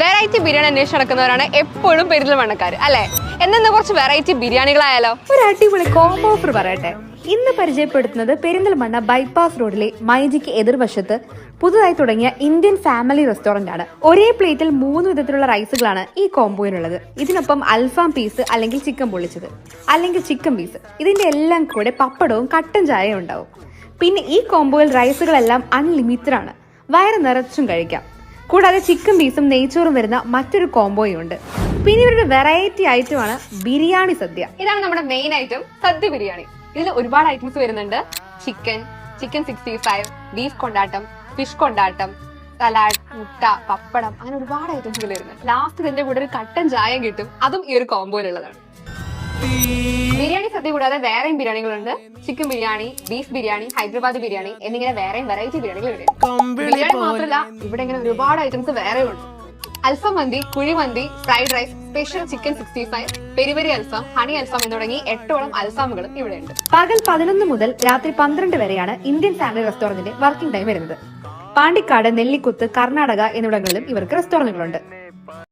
Variety biryani അന്വേഷിച്ച് നടക്കുന്നവരാണ് എപ്പോഴും പെരിന്തൽമണ്ണക്കാർ അല്ലെ? എന്നാ കുറച്ച് വെറൈറ്റി ബിരിയാണികളായാലോ? ഒരു അടിപൊളി കോംബോ ഓഫർ പറയട്ടെ. ഇന്ന് പരിചയപ്പെടുത്തുന്നത് പെരിന്തൽമണ്ണ ബൈപ്പാസ് റോഡിലെ മൈജിക്ക് എതിർവശത്ത് പുതുതായി തുടങ്ങിയ ഇന്ത്യൻ ഫാമിലി റെസ്റ്റോറന്റ് ആണ്. ഒരേ പ്ലേറ്റിൽ മൂന്ന് വിധത്തിലുള്ള റൈസുകളാണ് ഈ കോംബോയിനുള്ളത് ഇതിനൊപ്പം അൽഫാം പീസ് അല്ലെങ്കിൽ ചിക്കൻ പൊള്ളിച്ചത്. അല്ലെങ്കിൽ ചിക്കൻ പീസ് ഇതിന്റെ എല്ലാം കൂടെ പപ്പടവും കട്ടൻ ചായയും ഉണ്ടാവും. പിന്നെ ഈ കോംബോയിൽ റൈസുകളെല്ലാം അൺലിമിറ്റഡ് ആണ്. വയറ് നിറച്ചും കഴിക്കാം. കൂടാതെ ചിക്കൻ പീസും നെയ്ച്ചോറും വരുന്ന മറ്റൊരു കോംബോയും ഉണ്ട് പിന്നെ ഇവരുടെ വെറൈറ്റി ഐറ്റം ആണ് ബിരിയാണി സദ്യ. ഇതാണ് നമ്മുടെ മെയിൻ ഐറ്റം സദ്യ ബിരിയാണി. ഇതിൽ ഒരുപാട് ഐറ്റംസ് വരുന്നുണ്ട്. Chicken chicken sixty five beef കൊണ്ടാട്ടം ഫിഷ് കൊണ്ടാട്ടം സലാഡ് മുട്ട പപ്പടം അങ്ങനെ ഒരുപാട് ഐറ്റംസുകൾ വരുന്നുണ്ട്. ലാസ്റ്റ് ഇതിന്റെ കൂടെ ഒരു കട്ടൻ ചായം കിട്ടും. അതും ഈ ഒരു കോംബോയിലുള്ളതാണ് സദ്യ കൂടാതെ വേറെയും ബിരിയാണികളുണ്ട്. ചിക്കൻ ബിരിയാണി ബീഫ് ബിരിയാണി ഹൈദരാബാദ് ബിരിയാണി എന്നിങ്ങനെ വേറെയും വെറൈറ്റി ബിരിയാണികൾ ബിരിയാണി മാത്രമല്ല ഇവിടെ ഇങ്ങനെ ഒരുപാട് ഐറ്റംസ് വേറെ ഉണ്ട്. അൽഫം മന്തി kuzhimanthi fried rice special chicken sixty five പെരിവരി അൽഫാം ഹണി അൽഫാം എന്ന് തുടങ്ങി എട്ടോളം അൽഫാമുകളും ഇവിടെ ഉണ്ട്. പകൽ പതിനൊന്ന് മുതൽ രാത്രി പന്ത്രണ്ട് വരെയാണ് ഇന്ത്യൻ ഫാമിലി റെസ്റ്റോറന്റിന്റെ വർക്കിംഗ് ടൈം വരുന്നത്. പാണ്ടിക്കാട് നെല്ലിക്കുത്ത് കർണാടക എന്നിവിടങ്ങളിലും ഇവർക്ക് റെസ്റ്റോറന്റുകളുണ്ട്